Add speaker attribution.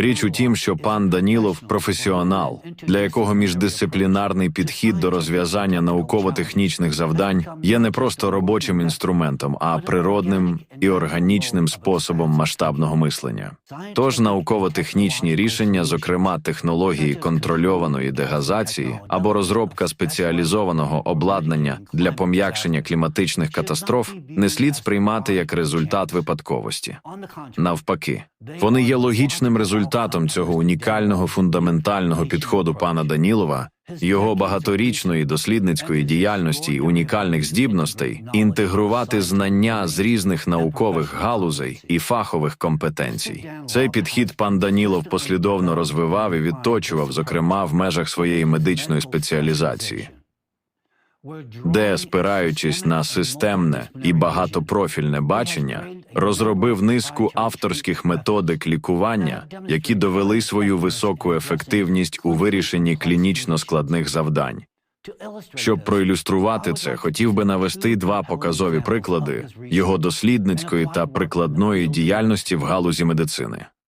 Speaker 1: Річ у тім, що пан Данілов професіонал, для якого міждисциплінарний підхід до розв'язання науково-технічних завдань є не просто робочим інструментом, а природним і органічним способом масштабного мислення. Тож науково-технічні рішення, зокрема технології контрольованої дегазації або розробка спеціалізованого обладнання для пом'якшення кліматичних катастроф, не слід сприймати як результат випадковості. Навпаки, вони є логічним результатом цього унікального фундаментального підходу пана Данілова, його багаторічної дослідницької діяльності й унікальних здібностей інтегрувати знання з різних наукових галузей і фахових компетенцій. Цей підхід пан Данілов послідовно розвивав і відточував, зокрема в межах своєї медичної спеціалізації де, спираючись на системне і багатопрофільне бачення, розробив низку авторських методик лікування, які довели свою високу ефективність у вирішенні клінічно складних завдань. Щоб проілюструвати це, хотів би навести два показові приклади його дослідницької та прикладної діяльності в галузі медицини.